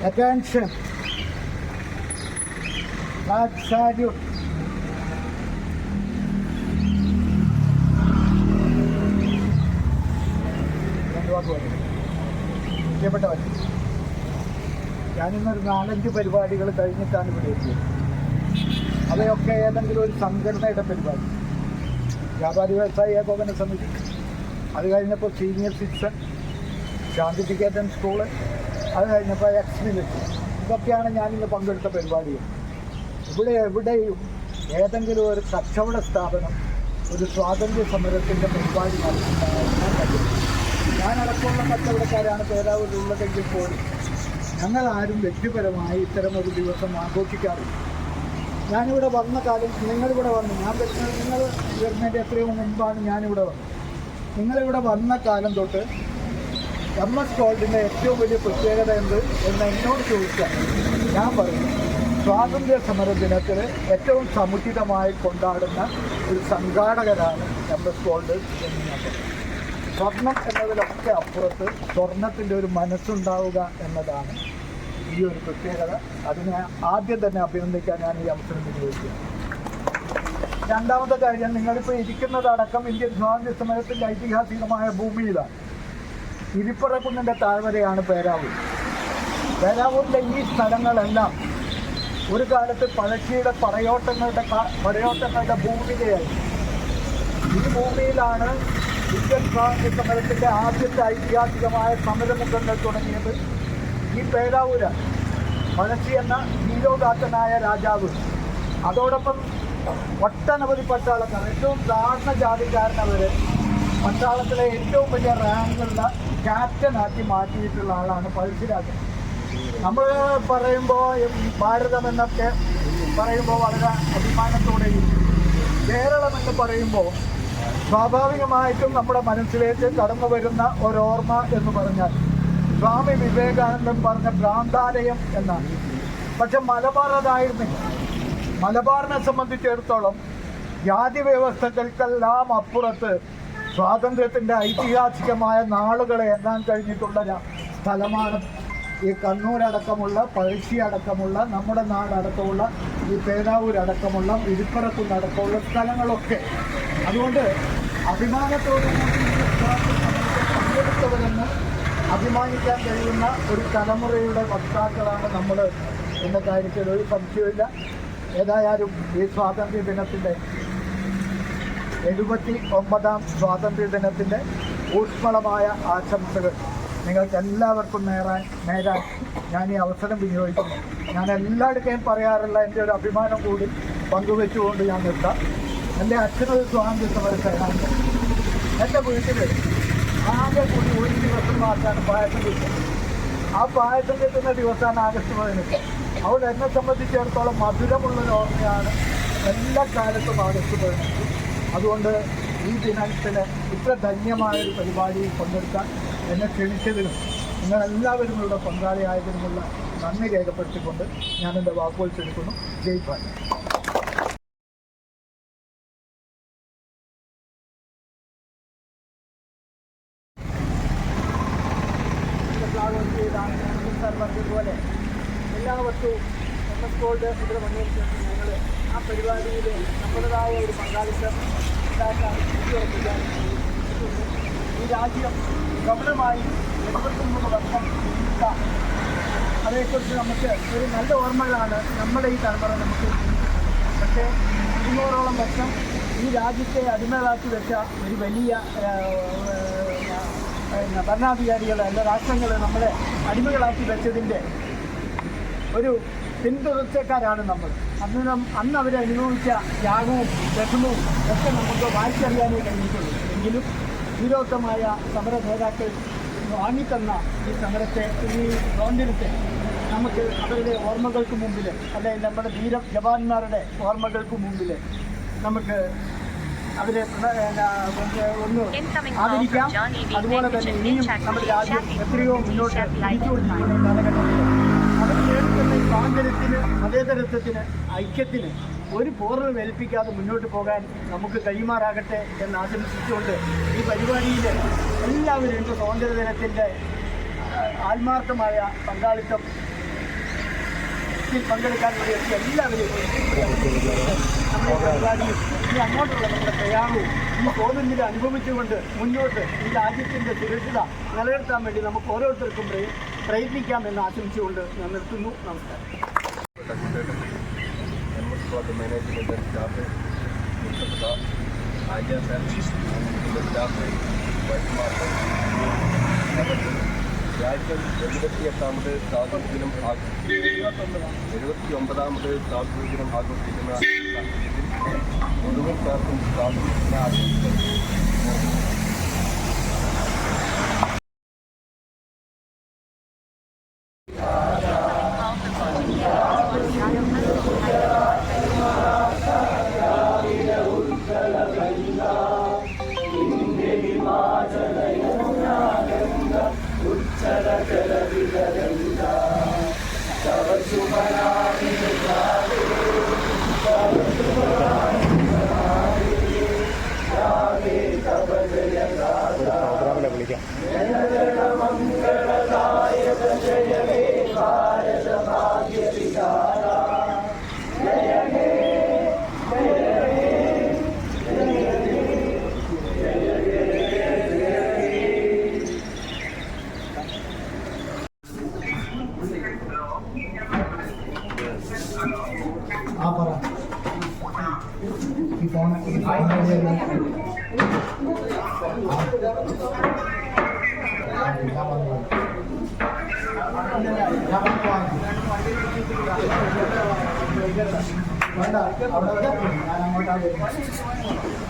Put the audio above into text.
Attention. Salute. you. പ്രിയപ്പെട്ടവർ ഞാനിന്നൊരു നാലഞ്ച് പരിപാടികൾ കഴിഞ്ഞിട്ടാണ് ഇവിടെ എത്തിയത് അവയൊക്കെ ഏതെങ്കിലും ഒരു സംഘടനയുടെ പരിപാടി വ്യാപാരി വ്യവസായ ഏകോപന സമിതി അത് കഴിഞ്ഞപ്പോൾ സീനിയർ സിറ്റിസൺ ശാന്തിനികേതൻ സ്കൂൾ അത് കഴിഞ്ഞപ്പോൾ എക്സ് മിലിറ്ററി ഇതൊക്കെയാണ് ഞാനിന്ന് പങ്കെടുത്ത പരിപാടികൾ. ഇവിടെ എവിടെയും ഏതെങ്കിലും ഒരു കച്ചവട സ്ഥാപനം ഒരു സ്വാതന്ത്ര്യ സമരത്തിന്റെ പരിപാടി നടത്തുന്നതായി ഞാൻ കണ്ടിട്ടില്ല. ഞാനടക്കമുള്ള കച്ചവടക്കാരാണ് പേരാവൂരിലുള്ളതെങ്കിൽ പോലും ഞങ്ങൾ ആരും വ്യക്തിപരമായി ഇത്തരം ഒരു ദിവസം ആഘോഷിക്കാറില്ല. ഞാനിവിടെ വന്ന കാലം നിങ്ങളിവിടെ വന്നു. ഞാൻ നിങ്ങൾ വരുന്നതിന്റെ എത്രയോ മുമ്പാണ് ഞാനിവിടെ വന്നത്. നിങ്ങളിവിടെ വന്ന കാലം തൊട്ട് എം എസ് ഗോൾഡിന്റെ ഏറ്റവും വലിയ പ്രത്യേകത എന്ത്? എന്ന് എന്നോട് ചോദിച്ചാൽ ഞാൻ പറയും സ്വാതന്ത്ര്യ സമര ദിനത്തിൽ ഏറ്റവും സമുചിതമായി കൊണ്ടാടുന്ന ഒരു സംഘാടകരാണ് എം എസ് ഗോൾഡ് എന്ന് ഞാൻ പറയും സ്വർണം എന്നതിലൊക്കെ അപ്പുറത്ത് സ്വർണത്തിന്റെ ഒരു മനസ്സുണ്ടാവുക എന്നതാണ് ഈ ഒരു പ്രത്യേകത. അതിനെ ആദ്യം തന്നെ അഭിനന്ദിക്കാൻ ഞാൻ ഈ അവസരം വിനിയോഗിക്കുക രണ്ടാമത്തെ കാര്യം നിങ്ങളിപ്പോൾ ഇരിക്കുന്നതടക്കം ഇന്ത്യൻ സ്വാതന്ത്ര്യ സമരത്തിന്റെ ഐതിഹാസികമായ ഭൂമിയിലാണ്. ഇരിപ്പറക്കുന്നിന്റെ താഴ്വരയാണ് പേരാവൂർ. പേരാവൂരിന്റെ ഈ സ്ഥലങ്ങളെല്ലാം ഒരു കാലത്ത് പഴശ്ശിയുടെ പടയോട്ടങ്ങളുടെ പടയോട്ടങ്ങളുടെ ഭൂമികയായി ഈ ഭൂമിയിലാണ് ഇന്ത്യൻ സ്വാതന്ത്ര്യ സമരത്തിന്റെ ആദ്യത്തെ ഐതിഹാസികമായ സമരമുഖങ്ങൾ തുടങ്ങിയത്. ഈ പേരാവൂര് പഴശ്ശി എന്ന ഹീരോഗാത്തനായ രാജാവ്. അതോടൊപ്പം ഒട്ടനവധി പട്ടാളക്കാർ ഏറ്റവും താഴ്ന്ന ജാതിക്കാരനവർ പട്ടാളത്തിലെ ഏറ്റവും വലിയ റാങ്കുള്ള ക്യാപ്റ്റനാക്കി മാറ്റിയിട്ടുള്ള ആളാണ് പഴശ്ശിരാജൻ. നമ്മൾ പറയുമ്പോൾ ഭാരതം എന്നൊക്കെ പറയുമ്പോൾ വളരെ അഭിമാനത്തോടെയും കേരളം എന്ന് പറയുമ്പോൾ സ്വാഭാവികമായിട്ടും നമ്മുടെ മനസ്സിലേക്ക് കടന്നു വരുന്ന ഒരോർമ്മ എന്ന് പറഞ്ഞാൽ സ്വാമി വിവേകാനന്ദൻ പറഞ്ഞ ഭ്രാന്താലയം എന്നാണ്. പക്ഷെ മലബാർ അതായിരുന്നില്ല മലബാറിനെ സംബന്ധിച്ചിടത്തോളം ജാതി വ്യവസ്ഥകൾക്കെല്ലാം അപ്പുറത്ത് സ്വാതന്ത്ര്യത്തിന്റെ ഐതിഹാസികമായ നാളുകളെ എണ്ണാൻ കഴിഞ്ഞിട്ടുള്ള സ്ഥലമാണ് ഈ കണ്ണൂരടക്കമുള്ള പഴശ്ശി അടക്കമുള്ള നമ്മുടെ നാടടക്കമുള്ള ഈ പേരാവൂരടക്കമുള്ള വിരിപ്പറക്കുന്നടക്കമുള്ള സ്ഥലങ്ങളൊക്കെ. അതുകൊണ്ട് അഭിമാനത്തോടെ പങ്കെടുത്തവരെന്ന് അഭിമാനിക്കാൻ കഴിയുന്ന ഒരു തലമുറയുടെ വക്താക്കളാണ് നമ്മൾ എന്ന കാര്യത്തിൽ ഒരു സംശയമില്ല ഏതായാലും ഈ സ്വാതന്ത്ര്യ ദിനത്തിന്റെ എഴുപത്തി ഒമ്പതാം സ്വാതന്ത്ര്യ ദിനത്തിന്റെ ഊഷ്മളമായ ആശംസകൾ നിങ്ങൾക്ക് എല്ലാവർക്കും നേരാൻ നേരാൻ ഞാൻ ഈ അവസരം വിനിയോഗിക്കുന്നു. ഞാൻ എല്ലായിടത്തേയും പറയാറുള്ള എന്റെ ഒരു അഭിമാനം കൂടി പങ്കുവെച്ചുകൊണ്ട് ഞാൻ നിർത്താം. എന്റെ അച്ഛനൊരു സ്വാതന്ത്ര്യ സമര സേനാംഗം എന്റെ വീട്ടിൽ ആകെ കൂടി ഒരു ദിവസം മാത്രമാണ് പായസം കിട്ടുന്നത് ആ പായസം കിട്ടുന്ന ദിവസമാണ് ആഗസ്റ്റ് പതിനെട്ട്. അവിടെ എന്നെ സംബന്ധിച്ചിടത്തോളം മധുരമുള്ളൊരു ഓർമ്മയാണ് എല്ലാ കാലത്തും ആഗസ്റ്റ് പതിനെട്ട്. അതുകൊണ്ട് ഈ ദിനത്തിൽ ഇത്ര ധന്യമായ ഒരു പരിപാടി പങ്കെടുക്കാൻ എന്നെ ക്ഷണിച്ചതിനും നിങ്ങളെല്ലാവരും ഇവിടെ പങ്കാളിയായതിനുമുള്ള നന്ദി രേഖപ്പെടുത്തിക്കൊണ്ട് ഞാൻ എന്റെ വാക്കുകൾ ചുരുക്കുന്നു ജയ് ഭാരത് പറഞ്ഞതുപോലെ എല്ലാ വർഷവും എസ് ഗോൾഡ് ഇതിൽ ശേഷം ഞങ്ങൾ ആ പരിപാടിയിൽ നമ്മുടേതായ ഒരു പങ്കാളിത്തം ഉണ്ടാക്കാൻ ഉറപ്പിക്കാൻ ഈ രാജ്യം പ്രബലമായി എഴുപത്തൊമ്പത് വർഷം ജീവിച്ച അതേക്കുറിച്ച് നമുക്ക് ഒരു നല്ല ഓർമ്മകളാണ് നമ്മുടെ ഈ തലമുറ നമുക്ക് പക്ഷേ ഇരുന്നൂറോളം വർഷം ഈ രാജ്യത്തെ അടിമകളാക്കി വെച്ച ഒരു വലിയ ഭരണാധികാരികൾ അല്ല രാഷ്ട്രങ്ങൾ നമ്മളെ അടിമകളാക്കി വെച്ചതിന്റെ ഒരു പിന്തുടർച്ചക്കാരാണ് നമ്മൾ അന്ന് അന്ന് അവർ അനുഭവിച്ച ത്യാഗവും വിഷമവും ഒക്കെ നമുക്ക് വായിച്ചറിയാനേ കഴിഞ്ഞിട്ടുള്ളൂ എങ്കിലും വിരോധമായ സമര നേതാക്കൾ വാങ്ങിത്തന്ന ഈ സമരത്തെ ഈ സ്വാതന്ത്ര്യത്തെ നമുക്ക് അവരുടെ ഓർമ്മകൾക്ക് മുമ്പിൽ അല്ലെങ്കിൽ നമ്മുടെ ധീര ജവാന്മാരുടെ ഓർമ്മകൾക്ക് മുമ്പിൽ നമുക്ക് അവരെ ഒന്ന് ആദരിക്കാം. അതുപോലെ തന്നെ ഇനിയും നമ്മുടെ രാജ്യം എത്രയോ മുന്നോട്ട് കാലഘട്ടത്തിൽ സ്വാതന്ത്ര്യത്തിന് ഐക്യത്തിന് ഒരു പോറൽ ഏൽപ്പിക്കാതെ മുന്നോട്ട് പോകാൻ നമുക്ക് കൈമാറാകട്ടെ എന്ന് ആശംസിച്ചുകൊണ്ട് ഈ പരിപാടിയിൽ എല്ലാവരും എന്റെ സ്വാതന്ത്ര്യ ദിനത്തിന്റെ ആത്മാർത്ഥമായ പങ്കാളിത്തം പങ്കെടുക്കാൻ വേണ്ടി എല്ലാവരെയും നമ്മുടെ പരിപാടിയും ഇനി അങ്ങോട്ടുള്ള നമ്മുടെ ഈ സ്വാതന്ത്ര്യം അനുഭവിച്ചുകൊണ്ട് മുന്നോട്ട് ഈ രാജ്യത്തിന്റെ സുരക്ഷിത നിലനിർത്താൻ വേണ്ടി നമുക്ക് ഓരോരുത്തർക്കും പ്രയത്നിക്കാം എന്ന് ആശംസിച്ചുകൊണ്ട് ഞാൻ നിർത്തുന്നു. നമസ്കാരം. സ്ക്വാഡ് മാനേജ്മെന്റ് സ്റ്റാഫ് ബന്ധപ്പെട്ട ആര്യ സ്റ്റാഫ് വൈദ്യമാർക്ക് രാജ്യം എഴുപത്തിയെട്ടാമത് സ്വാതന്ത്ര്യ ദിനം എഴുപത്തി ഒമ്പതാമത് സ്വാതന്ത്ര്യ ദിനം ആഘോഷിക്കുന്ന സാഹചര്യത്തിൽ മുഴുവൻ പേർക്കും സ്വാതന്ത്ര്യ ദിന ആശംസകൾ ആ പറ ഈ ഫോൺ ഈ ഫോൺ വേണ്ട അവിടെ വരെ ഞാൻ അങ്ങോട്ടാ വരുന്നത്